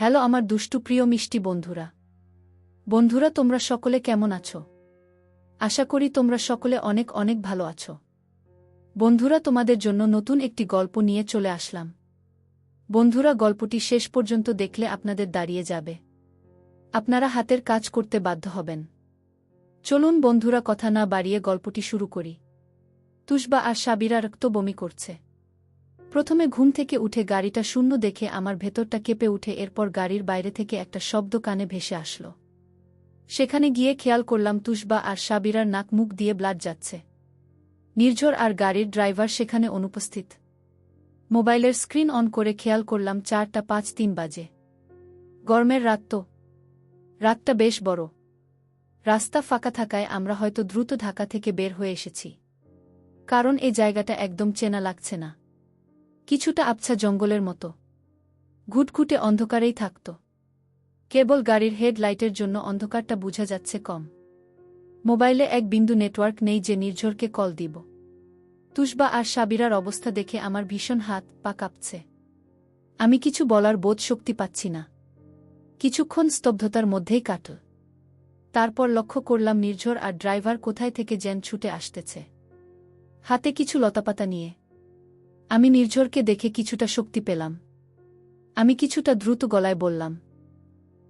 Hello আমার দুষ্টু প্রিয় মিষ্টি বন্ধুরা। বন্ধুরা, তোমরা সকলে কেমন আছো? আশা করি তোমরা সকলে অনেক অনেক ভালো আছো। বন্ধুরা, তোমাদের জন্য নতুন একটি গল্প নিয়ে চলে আসলাম। বন্ধুরা, গল্পটি শেষ পর্যন্ত দেখলে আপনাদের দাঁড়িয়ে যাবে। আপনারা হাতের কাজ করতে বাধ্য হবেন। চলুন বন্ধুরা, কথা না বাড়িয়ে গল্পটি শুরু করি। তুষবা আর সাবিরা রক্ত বমি করছে। প্রথমে ঘুম থেকে উঠে গাড়িটা শূন্য দেখে আমার ভেতরটা কেঁপে উঠে এরপর গাড়ির বাইরে থেকে একটা শব্দ কানে ভেসে আসল। সেখানে গিয়ে খেয়াল করলাম তুষবা আর সাবিরার নাক মুখ দিয়ে ব্লাড যাচ্ছে। নির্ঝর আর গাড়ির ড্রাইভার সেখানে অনুপস্থিত। মোবাইলের স্ক্রিন অন করে খেয়াল করলাম চারটা পাঁচ তিন বাজে। গরমের রাত তো। রাতটা বেশ বড়। রাস্তা ফাঁকা থাকায় আমরা হয়তো দ্রুত ঢাকা থেকে বের হয়ে এসেছি। কারণ এই জায়গাটা একদম চেনা লাগছে না। কিছুটা আবছা জঙ্গলের মতো। ঘুটঘুটে অন্ধকারেই থাকত। কেবল গাড়ির হেডলাইটের জন্য অন্ধকারটা বোঝা যাচ্ছে কম। মোবাইলে এক বিন্দু নেটওয়ার্ক নেই যে নির্ঝরকে কল দিব। তুষবা আর সাবিরার অবস্থা দেখে আমার ভীষণ হাত পা কাঁপছে। আমি কিছু বলার বোধ শক্তি পাচ্ছি না। কিছুক্ষণ স্তব্ধতার মধ্যেই কাটল। তারপর লক্ষ্য করলাম নির্ঝর আর ড্রাইভার কোথায় থেকে যেন ছুটে আসতেছে। হাতে কিছু লতাপাতা নিয়ে আমি নির্ঝরকে দেখে কিছুটা শক্তি পেলাম। আমি কিছুটা দ্রুত গলায় বললাম,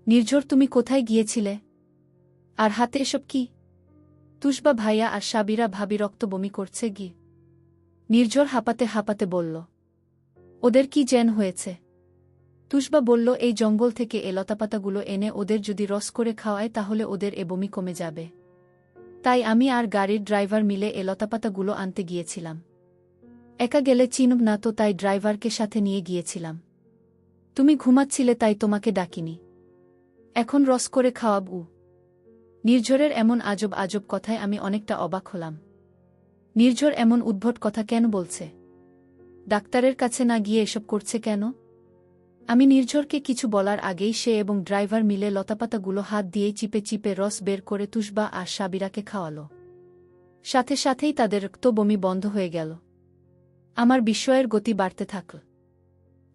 নির্ঝর, তুমি কোথায় গিয়েছিলে? আর হাতে এসব কি? তুষবা ভাইয়া আর সাবিরা ভাবি রক্ত বমি করছে গি। নির্ঝর হাঁপাতে হাঁপাতে বলল, ওদের কি জ্যান হয়েছে? তুষবা বলল, এই জঙ্গল থেকে এ লতাপাতাগুলো এনে ওদের যদি রস করে খাওয়ায় তাহলে ওদের এ বমি কমে যাবে। তাই আমি আর গাড়ির ড্রাইভার মিলে এ লতাপাতাগুলো আনতে গিয়েছিলাম। একা গেলে চিনুব না তো, তাই ড্রাইভারকে সাথে নিয়ে গিয়েছিলাম। তুমি ঘুমাচ্ছিলে, তাই তোমাকে ডাকিনি। এখন রস করে খাওয়াব উ। নির্ঝরের এমন আজব আজব কথায় আমি অনেকটা অবাক হলাম। নির্ঝর এমন উদ্ভট কথা কেন বলছে? ডাক্তারের কাছে না গিয়ে এসব করছে কেন? আমি নির্ঝরকে কিছু বলার আগেই সে এবং ড্রাইভার মিলে লতাপাতাগুলো হাত দিয়েই চিপে চিপে রস বের করে তুষবা আর সাবিরাকে খাওয়াল। সাথে সাথেই তাদের রক্ত বমি বন্ধ হয়ে গেল। আমার বিস্ময়ের গতি বাড়তে থাকল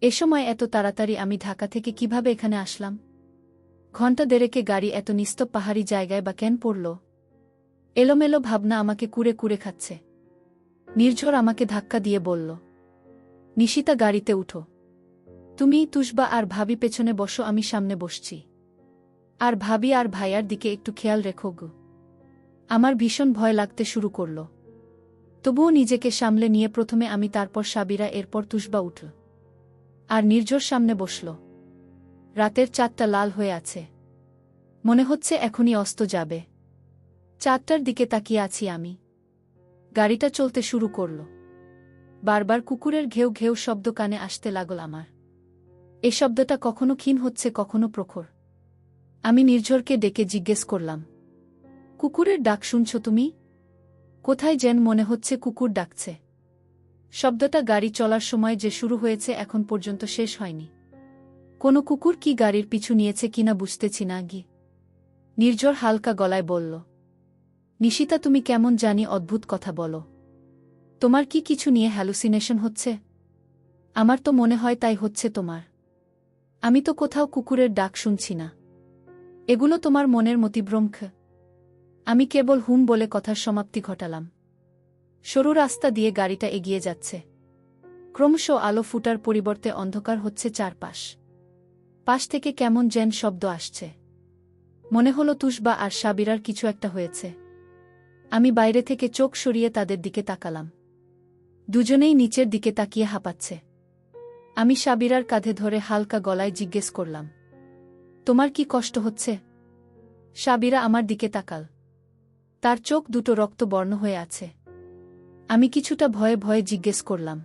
এ সময় এত তাড়াতাড়ি আমি ঢাকা থেকে কীভাবে এখানে আসলাম? ঘণ্টা দেড়েকে গাড়ি এত নিস্তব পাহাড়ি জায়গায় বা কেন পড়ল? এলোমেলো ভাবনা আমাকে কুড়ে কুড়ে খাচ্ছে। নির্ঝর আমাকে ধাক্কা দিয়ে বলল, নিশিতা, গাড়িতে উঠো। তুমি, তুষবা আর ভাবি পেছনে বসো, আমি সামনে বসছি। আর ভাবি আর ভাইয়ার দিকে একটু খেয়াল রেখো গো। আমার ভীষণ ভয় লাগতে শুরু করল। তবুও নিজেকে সামলে নিয়ে প্রথমে আমি, তারপর সাবিরা, এরপর তুষবা উঠল। আর নির্ঝর সামনে বসল। রাতের চাঁদটা লাল হয়ে আছে। মনে হচ্ছে এখনই অস্ত যাবে। চাঁদটার দিকে তাকিয়ে আছি আমি। গাড়িটা চলতে শুরু করল। বারবার কুকুরের ঘেউ ঘেউ শব্দ কানে আসতে লাগল আমার। এ শব্দটা কখনো ক্ষীণ হচ্ছে, কখনো প্রখর। আমি নির্ঝরকে ডেকে জিজ্ঞেস করলাম, কুকুরের ডাক শুনছ তুমি? কোথায় যেন মনে হচ্ছে কুকুর ডাকছে। শব্দটা গাড়ি চলার সময় যে শুরু হয়েছে এখন পর্যন্ত শেষ হয়নি। কোনো কুকুর কি গাড়ির পিছু নিয়েছে কিনা বুঝতেছি না, গি। নির্ঝর হালকা গলায় বলল, নিশিতা, তুমি কেমন জানি অদ্ভুত কথা বলো। তোমার কি কিছু নিয়ে হ্যালুসিনেশন হচ্ছে? আমার তো মনে হয় তাই হচ্ছে তোমার। আমি তো কোথাও কুকুরের ডাক শুনছি না। এগুলো তোমার মনের মতিভ্রমখ আমি কেবল হুম বলে কথার সমাপ্তি ঘটালাম। সরু রাস্তা দিয়ে গাড়িটা এগিয়ে যাচ্ছে। ক্রমশ আলো ফুটার পরিবর্তে অন্ধকার হচ্ছে চারপাশ। পাশ থেকে কেমন যেন শব্দ আসছে। মনে হলো তুষবা আর সাবিরার কিছু একটা হয়েছে। আমি বাইরে থেকে চোখ সরিয়ে তাদের দিকে তাকালাম। দুজনেই নিচের দিকে তাকিয়ে হাঁপাচ্ছে। আমি সাবিরার কাঁধে ধরে হালকা গলায় জিজ্ঞেস করলাম, তোমার কি কষ্ট হচ্ছে? সাবিরা আমার দিকে তাকাল। তার চোখ দুটো রক্ত বর্ণ হয়ে আছে। আমি কিছুটা ভয়ে ভয়ে জিজ্ঞেস করলাম,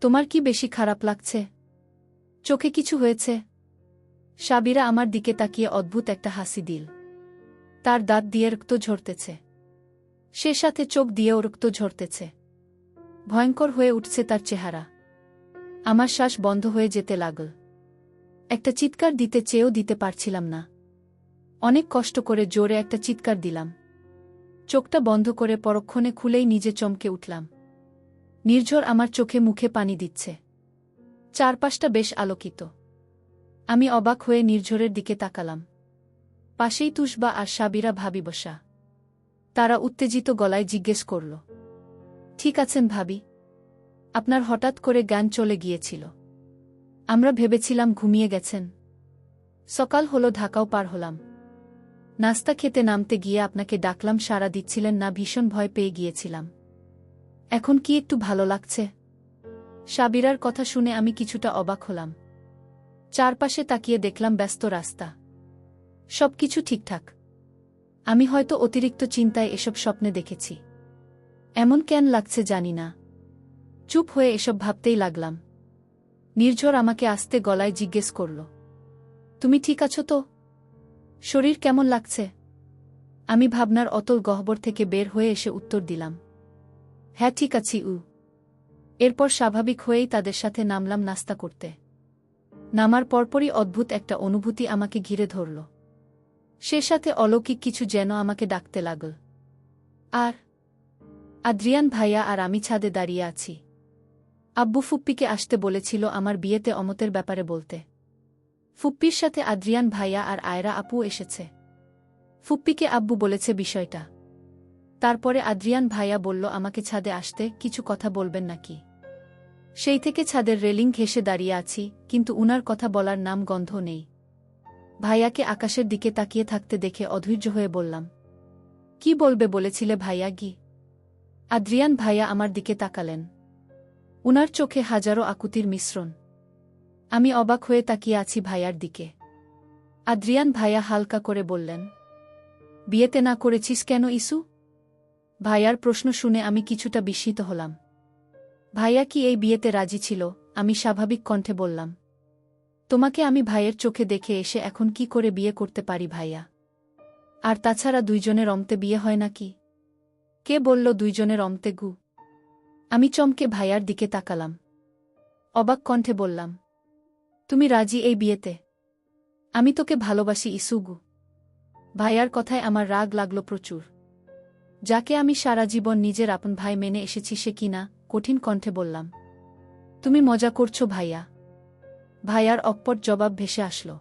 তোমার কি বেশি খারাপ লাগছে? চোখে কিছু হয়েছে? সাবিরা আমার দিকে তাকিয়ে অদ্ভুত একটা হাসি দিল। তার দাঁত দিয়ে রক্ত ঝরতেছে। সে সাথে চোখ দিয়েও রক্ত ঝরতেছে। ভয়ঙ্কর হয়ে উঠছে তার চেহারা। আমার শ্বাস বন্ধ হয়ে যেতে লাগল। একটা চিৎকার দিতে চেয়েও দিতে পারছিলাম না। অনেক কষ্ট করে জোরে একটা চিৎকার দিলাম। চোখটা বন্ধ করে পরক্ষণে খুলেই নিজে চমকে উঠলাম। নির্ঝর আমার চোখে মুখে পানি দিচ্ছে। চারপাশটা বেশ আলোকিত। আমি অবাক হয়ে নির্ঝরের দিকে তাকালাম। পাশেই তুষবা আর সাবিরা ভাবি বসা। তারা উত্তেজিত গলায় জিজ্ঞেস করল, ঠিক আছেন ভাবি? আপনার হঠাৎ করে জ্ঞান চলে গিয়েছিল। আমরা ভেবেছিলাম ঘুমিয়ে গেছেন। সকাল হলো, ঢাকাও পার হলাম। নাস্তা খেতে নামতে গিয়ে আপনাকে ডাকলাম সারা দিচ্ছিলেন না, ভীষণ ভয় পেয়ে গিয়েছিলাম। এখন কি একটু ভালো লাগছে? সাবিরার কথা শুনে আমি কিছুটা অবাক হলাম। চারপাশে তাকিয়ে দেখলাম ব্যস্ত রাস্তা। সবকিছু ঠিকঠাক। আমি হয়তো অতিরিক্ত চিন্তায় এসব স্বপ্নে দেখেছি। এমন কেন লাগছে জানি না। চুপ হয়ে এসব ভাবতেই লাগলাম। নির্ঝর আমাকে আস্তে গলায় জিজ্ঞেস করল, তুমি ঠিক আছো তো? শরীর কেমন লাগছে? আমি ভাবনার অতল গহ্বর থেকে বের হয়ে এসে উত্তর দিলাম। হ্যাঁ ঠিক আছি, উ। এরপর স্বাভাবিক হয়েই তাদের সাথে নামলাম নাস্তা করতে। নামার পরপরই অদ্ভুত একটা অনুভূতি আমাকে ঘিরে ধরল। সে সাথে অলৌকিক কিছু যেন আমাকে ডাকতে লাগল। আর, আদ্রিয়ান ভাইয়া আর আমি ছাদে দাঁড়িয়ে আছি। আব্বু ফুপ্পিকে আসতে বলেছিল আমার বিয়েতে অমতের ব্যাপারে বলতে। ফুপ্পির সাথে আদ্রিয়ান ভাইয়া আর আয়রা আপু এসেছে। ফুপ্পিকে আব্বু বলেছে বিষয়টা। তারপরে আদ্রিয়ান ভাইয়া বলল, আমাকে ছাদে আসতে কিছু কথা বলবেন নাকি? সেই থেকে ছাদের রেলিং ঘেসে দাঁড়িয়ে আছি, কিন্তু উনার কথা বলার নাম গন্ধ নেই। ভাইয়াকে আকাশের দিকে তাকিয়ে থাকতে দেখে অধৈর্য হয়ে বললাম, কি বলবে বলেছিলে ভাইয়া গি? আদ্রিয়ান ভাইয়া আমার দিকে তাকালেন। উনার চোখে হাজারো আকুতির মিশ্রণ। আমি অবাক হয়ে তাকিয়ে আছি ভাইয়ার দিকে। আদ্রিয়ান ভাইয়া হালকা করে বললেন, বিয়েতে না করেছিস কেন ইসু? ভাইয়ার প্রশ্ন শুনে আমি কিছুটা বিস্মিত হলাম। ভাইয়া কি এই বিয়েতে রাজি ছিল? আমি স্বাভাবিক কণ্ঠে বললাম, তোমাকে আমি ভাইয়ের চোখে দেখে এসে এখন কি করে বিয়ে করতে পারি ভাইয়া? আর তাছাড়া দুইজনের অমতে বিয়ে হয় নাকি? কে বলল দুইজনের অমতে গু? আমি চমকে ভাইয়ার দিকে তাকালাম। অবাক কণ্ঠে বললাম তুমি রাজি এই বিয়েতে। আমি তোকে ভালোবাসি ইসুগু। ভাইয়ার কথায় আমার রাগ লাগল প্রচুর। যাকে আমি সারা জীবন নিজের আপন ভাই মেনে এসেছি সে কিনা কঠিন কণ্ঠে বললাম। তুমি মজা করছ ভাইয়া। ভাইয়ার অকপট জবাব ভেসে আসল।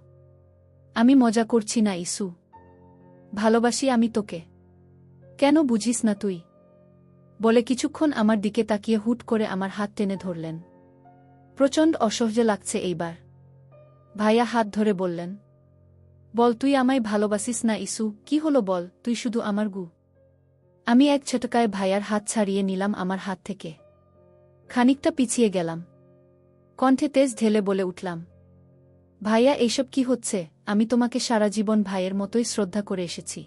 আমি মজা করছি না ইসু। ভালোবাসি আমি তোকে। কেন বুঝিস না তুই? বলে কিছুক্ষণ আমার দিকে তাকিয়ে হুট করে আমার হাত টেনে ধরলেন। প্রচণ্ড অসহ্য লাগছে এইবার। ভাইয়া হাত ধরে বললেন, বল, তুই আমায় ভালোবাসিস না ইসু? কি হলো বল? তুই শুধু আমার গু? আমি এক ছেটকায় ভাইয়ার হাত ছাড়িয়ে নিলাম আমার হাত থেকে। খানিকটা পিছিয়ে গেলাম। কণ্ঠে তেজ ঢেলে বলে উঠলাম, ভাইয়া, এইসব কি হচ্ছে? আমি তোমাকে সারা জীবন ভাইয়ের মতোই শ্রদ্ধা করে এসেছি।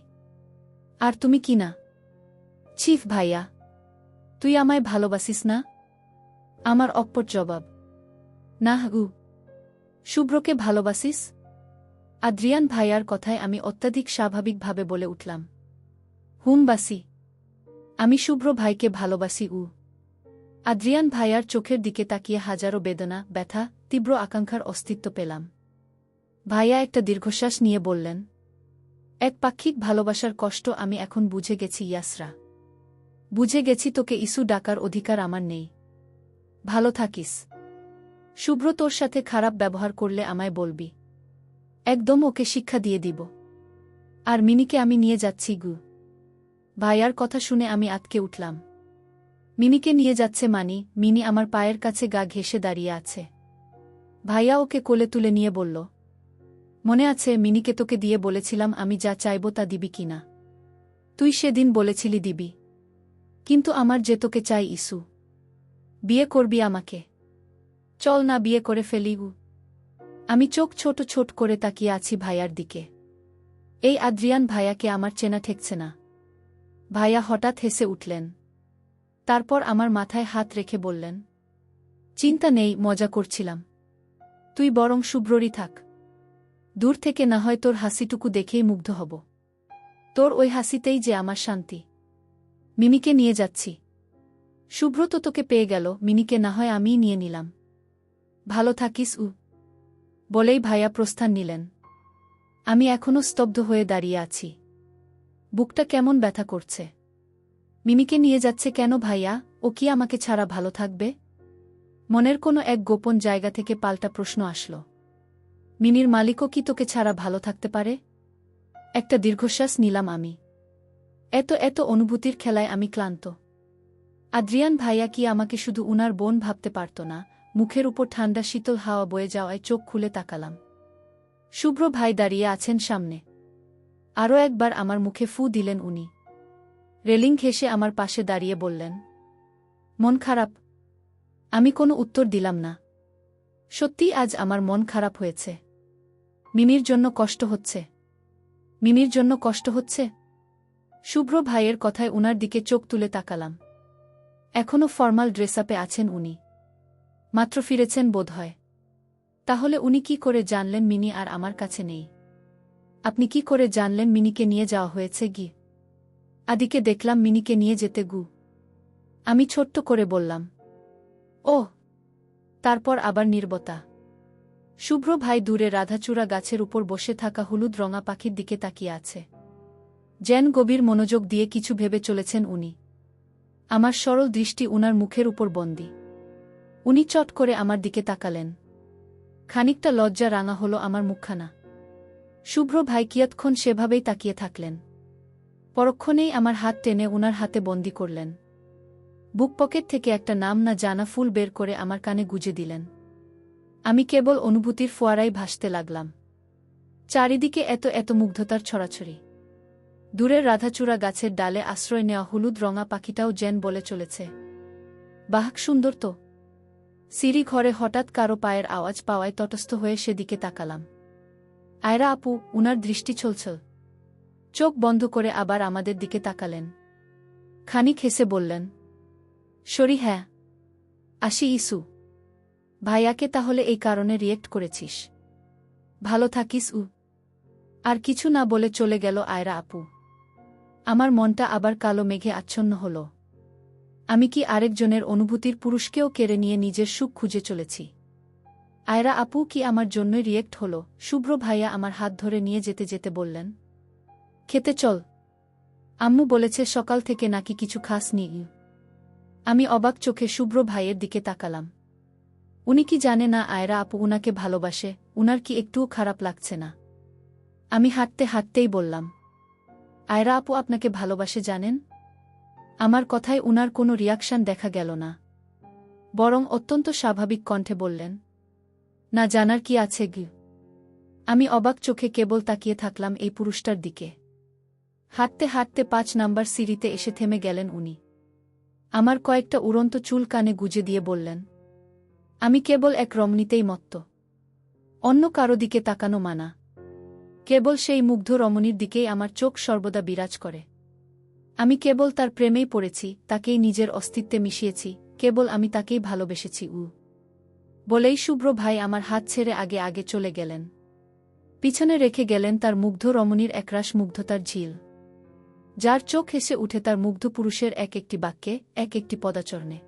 আর তুমি কি না? চিফ ভাইয়া, তুই আমায় ভালোবাসিস না? আমার অকপট জবাব, না গু। শুভ্রকে ভালোবাসিস? আদ্রিয়ান ভাইয়ার কথায় আমি অত্যাধিক স্বাভাবিকভাবে বলে উঠলাম। হুমবাসি আমি শুভ্র ভাইকে ভালোবাসি, উ। আদ্রিয়ান ভাইয়ার চোখের দিকে তাকিয়ে হাজারো বেদনা, ব্যথা, তীব্র আকাঙ্ক্ষার অস্তিত্ব পেলাম। ভাইয়া একটা দীর্ঘশ্বাস নিয়ে বললেন, এক পাক্ষিক ভালোবাসার কষ্ট আমি এখন বুঝে গেছি, ইয়াসরা। বুঝে গেছি তোকে ইস্যু ডাকার অধিকার আমার নেই। ভালো থাকিস। শুভ্র তোর সাথে খারাপ ব্যবহার করলে আমায় বলবি। একদম ওকে শিক্ষা দিয়ে দিব। আর মিনিকে আমি নিয়ে যাচ্ছি গু। ভাইয়ার কথা শুনে আমি আটকে উঠলাম। মিনিকে নিয়ে যাচ্ছে মানি, মিনি আমার পায়ের কাছে গা ঘেসে দাঁড়িয়ে আছে। ভাইয়া ওকে কোলে তুলে নিয়ে বলল, মনে আছে মিনিকে তোকে দিয়ে বলেছিলাম আমি যা চাইব তা দিবি কিনা তুই সেদিন বলেছিলি দিবি। কিন্তু আমার যে তোকে চাই ইসু। বিয়ে করবি আমাকে। চল না বিয়ে করে ফেলিগু আমি চোখ ছোট ছোট করে তাকিয়ে আছি ভাইয়ার দিকে। এই আদ্রিয়ান ভাইয়াকে আমার চেনা ঠেকছে না। ভাইয়া হঠাৎ হেসে উঠলেন। তারপর আমার মাথায় হাত রেখে বললেন, চিন্তা নেই, মজা করছিলাম। তুই বরং শুভ্ররই থাক। দূর থেকে না হয় তোর হাসিটুকু দেখেই মুগ্ধ হব। তোর ওই হাসিতেই যে আমার শান্তি। মিমিকে নিয়ে যাচ্ছি। শুভ্র তো তোকে পেয়ে গেল মিনিকে না হয় আমিই নিয়ে নিলাম। ভালো থাকিস উ। বলেই ভাইয়া প্রস্থান নিলেন। আমি এখনও স্তব্ধ হয়ে দাঁড়িয়ে আছি। বুকটা কেমন ব্যথা করছে। মিমিকে নিয়ে যাচ্ছে কেন ভাইয়া? ও কি আমাকে ছাড়া ভালো থাকবে? মনের কোনো এক গোপন জায়গা থেকে পাল্টা প্রশ্ন আসল। মিনির মালিকও কি তোকে ছাড়া ভালো থাকতে পারে? একটা দীর্ঘশ্বাস নিলাম আমি। এত এত অনুভূতির খেলায় আমি ক্লান্ত। আদ্রিয়ান ভাইয়া কি আমাকে শুধু উনার বোন ভাবতে পারত না? মুখের উপর ঠান্ডা শীতল হাওয়া বয়ে যাওয়ায় চোখ খুলে তাকালাম। শুভ্র ভাই দাঁড়িয়ে আছেন সামনে। আরও একবার আমার মুখে ফু দিলেন উনি। রেলিং ঘেসে আমার পাশে দাঁড়িয়ে বললেন, মন খারাপ। আমি কোনো উত্তর দিলাম না। সত্যি আজ আমার মন খারাপ হয়েছে। মিমির জন্য কষ্ট হচ্ছে। মিমির জন্য কষ্ট হচ্ছে? শুভ্র ভাইয়ের কথায় উনার দিকে চোখ তুলে তাকালাম। এখনও ফর্মাল ড্রেসআপে আছেন উনি। মাত্র ফিরেছেন বোধহয়। তাহলে উনি কি করে জানলেন মিনি আর আমার কাছে নেই? আপনি কি করে জানলেন মিনিকে নিয়ে যাওয়া হয়েছে গি? আদিকে দেখলাম মিনিকে নিয়ে যেতে গু। আমি ছোট্ট করে বললাম ও তারপর আবার নির্বতা। শুভ্র ভাই দূরে রাধাচূড়া গাছের উপর বসে থাকা হলুদ রঙা পাখির দিকে তাকিয়ে আছে। যেন গভীর মনোযোগ দিয়ে কিছু ভেবে চলেছেন উনি। আমার সরল দৃষ্টি উনার মুখের উপর বন্দি। উনি চট করে আমার দিকে তাকালেন। খানিকটা লজ্জা রাঙা হলো আমার মুখখানা। শুভ্র ভাই কিয়ৎক্ষণ সেভাবেই তাকিয়ে থাকলেন। পরক্ষণেই আমার হাত টেনে উনার হাতে বন্দি করলেন। বুক পকেট থেকে একটা নাম না জানা ফুল বের করে আমার কানে গুজে দিলেন। আমি কেবল অনুভূতির ফোয়ারাই ভাসতে লাগলাম। চারিদিকে এত এত মুগ্ধতার ছড়াছড়ি। দূরের রাধাচূড়া গাছের ডালে আশ্রয় নেওয়া হলুদ রঙা পাখিটাও জেন বলে চলেছে। বাহক সুন্দর তো। সিঁড়ি ঘরে হঠাৎ কারও পায়ের আওয়াজ পাওয়ায় তটস্থ হয়ে সেদিকে তাকালাম। আয়রা আপু, উনার দৃষ্টি ছলছল। চোখ বন্ধ করে আবার আমাদের দিকে তাকালেন। খানিক হেসে বললেন, সরি হ্যাঁ। আসি ইসু। ভাইয়াকে তাহলে এই কারণে রিয়েক্ট করেছিস। ভালো থাকিস, উ। আর কিছু না বলে চলে গেল আয়রা আপু। আমার মনটা আবার কালো মেঘে আচ্ছন্ন হল। আমি কি আরেকজনের অনুভূতির পুরুষকেও কেড়ে নিয়ে নিজের সুখ খুঁজে চলেছি? আয়রা আপু কি আমার জন্যই রিয়েক্ট হল? শুভ্র ভাইয়া আমার হাত ধরে নিয়ে যেতে যেতে বললেন, খেতে চল। আম্মু বলেছে, সকাল থেকে নাকি কিছু খাস নি। আমি অবাক চোখে শুভ্র ভাইয়ের দিকে তাকালাম। উনি কি জানে না আয়রা আপু উনাকে ভালোবাসে? উনার কি একটুও খারাপ লাগছে না? আমি হাঁটতে হাঁটতেই বললাম, আয়রা আপু আপনাকে ভালোবাসে জানেন? আমার কথায় উনার কোনো রিয়াকশন দেখা গেল না। বরং অত্যন্ত স্বাভাবিক কণ্ঠে বললেন, না জানার কি আছে গি আমি অবাক চোখে কেবল তাকিয়ে থাকলাম এই পুরুষটার দিকে। হাঁটতে হাঁটতে পাঁচ নাম্বার সিঁড়িতে এসে থেমে গেলেন উনি। আমার কয়েকটা উড়ন্ত চুল কানে গুজে দিয়ে বললেন, আমি কেবল এক রমণীতেই মত্ত। অন্য কারও দিকে তাকানো মানা। কেবল সেই মুগ্ধ রমণীর দিকেই আমার চোখ সর্বদা বিরাজ করে। আমি কেবল তার প্রেমেই পড়েছি, তাকেই নিজের অস্তিত্বে মিশিয়েছি, কেবল আমি তাকেই ভালোবেসেছি, উ। বলেই শুভ্র ভাই আমার হাত ছেড়ে আগে আগে চলে গেলেন। পিছনে রেখে গেলেন তার মুগ্ধ রমণীর একরাশ মুগ্ধতার ঝিল। যার চোখ হেসে উঠে তার মুগ্ধ পুরুষের এক একটি বাক্যে, এক একটি পদাচরণে।